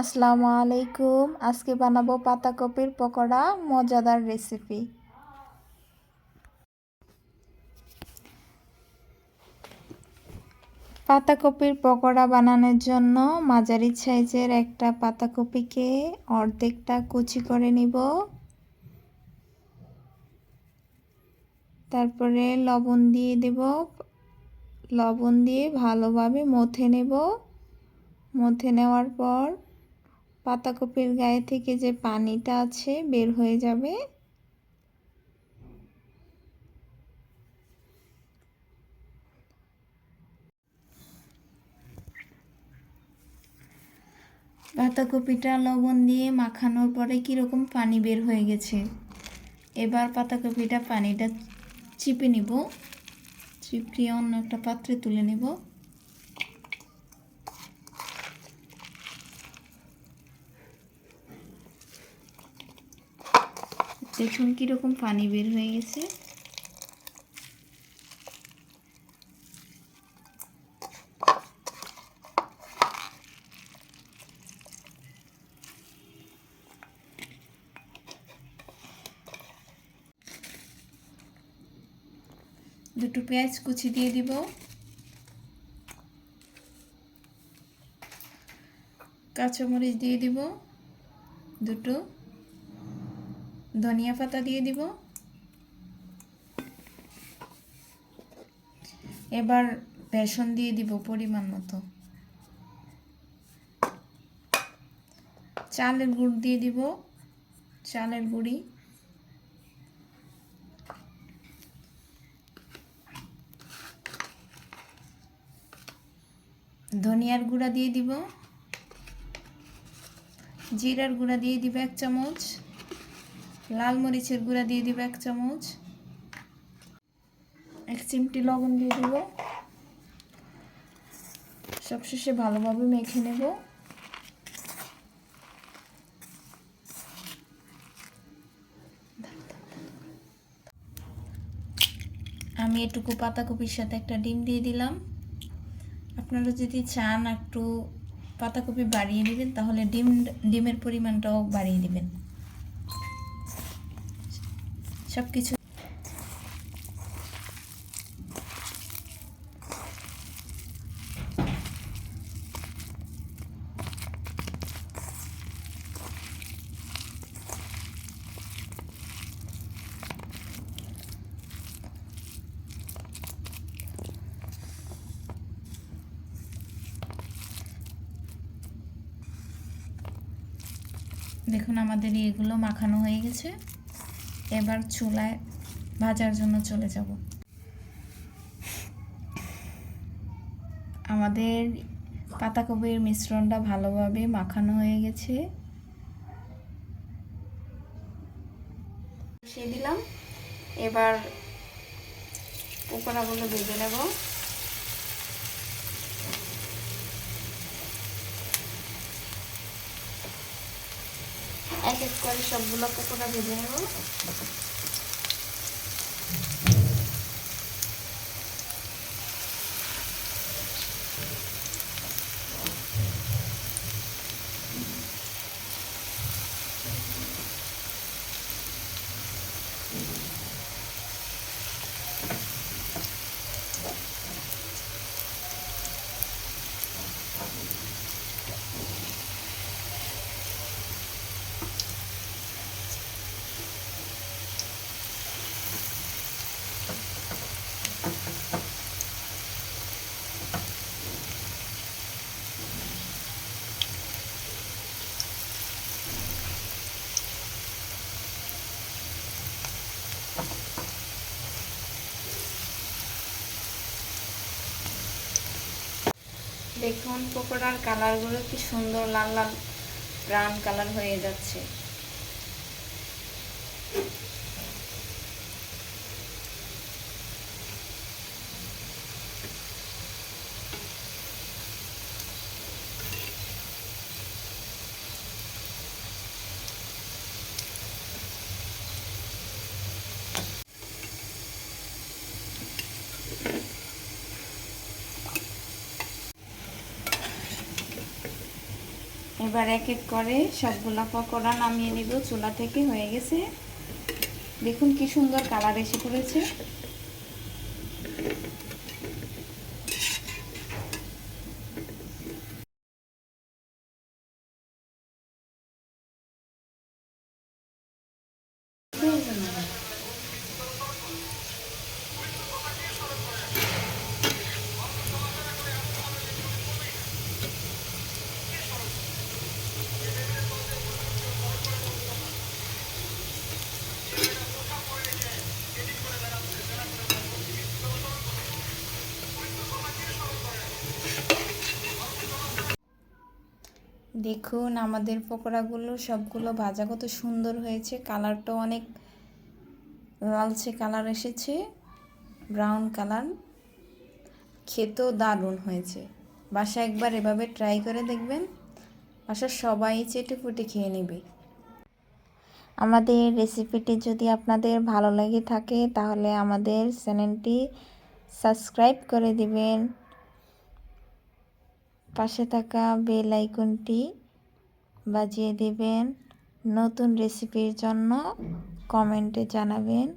আসসালামু আলাইকুম। আজকে বানাবো পাতাকপির পকোড়া, মজাদার রেসিপি। পাতাকপির পকোড়া বানানোর জন্য মাঝারি সাইজের একটা পাতাকপিকে অর্ধেকটা কুচি করে নিব। তারপরে লবণ দিয়ে দেব। লবণ দিয়ে ভালোভাবে মথে নেব। মথে নেওয়ার পর পাতাকপির গায়ে থেকে যে পানিটা আছে বের হয়ে যাবে। পাতাকপিটা লবণ দিয়ে মাখানোর পরে কীরকম পানি বের হয়ে গেছে? এবার পাতাকপিটা পানিটা চিপে নিব। চিপিয়ে অন্য একটা পাত্রে তুলে নেব। দেখুন কীরকম পানি বের হয়ে গেছে। দুটো পেঁয়াজ কুচি দিয়ে দিব। কাঁচামরিচ দিয়ে দিব দুটো। ধনিয়া পাতা দিয়ে দিব। এবার বেসন দিয়ে দিব পরিমাণ মতো। চালের গুড় দিয়ে দিব, চালের গুঁড়ি। ধনিয়ার গুঁড়া দিয়ে দিব। জিরার গুঁড়া দিয়ে দিব এক চামচ। লাল মরিচের গুঁড়া দিয়ে দিব এক চামচ। এক চিমটি লবণ দিয়ে দিব। সবশেষে ভালোভাবে মেখে নেব। আমি এটুকু পাতাকপির সাথে একটা ডিম দিয়ে দিলাম। আপনারা যদি চান একটু পাতাকপি বাড়িয়ে দিবেন তাহলে ডিম, ডিমের পরিমাণটাও বাড়িয়ে দিবেন সব কিছু দেখুন আমাদের এগুলো মাখানো হয়ে গেছে। এবার চুলায় ভাজার জন্য চলে যাব। আমাদের পাতাকপির মিশ্রণটা ভালোভাবে মাখানো হয়ে গেছে। দিলাম। এবার পোকোড়াগুলো ভেজে নেব। এক এক করে সবগুলো পকোড়া ভেজে নেব। দেখুন পকোড়ার কালারগুলো কি সুন্দর লাল লাল ব্রাউন কালার হয়ে যাচ্ছে। এবার এক এক করে সবগুলা পকোড়া নামিয়ে নিব। চুলা থেকে হয়ে গেছে। দেখুন কি সুন্দর কালার এসে পড়েছে। দেখুন, আমাদের পকোড়াগুলো সবগুলো ভাজা কত সুন্দর হয়েছে। কালারটাও অনেক লালচে কালার এসেছে ব্রাউন কালার। খেতেও দারুণ হয়েছে। বাসা একবার এভাবে ট্রাই করে দেখবেন, বাসার সবাই চেটে ফুটে খেয়ে নেবে। আমাদের রেসিপিটি যদি আপনাদের ভালো লাগে থাকে, তাহলে আমাদের চ্যানেলটি সাবস্ক্রাইব করে দিবেন। পাশে থাকা বেল আইকনটি বাজিয়ে দেবেন। নতুন রেসিপির জন্য কমেন্টে জানাবেন।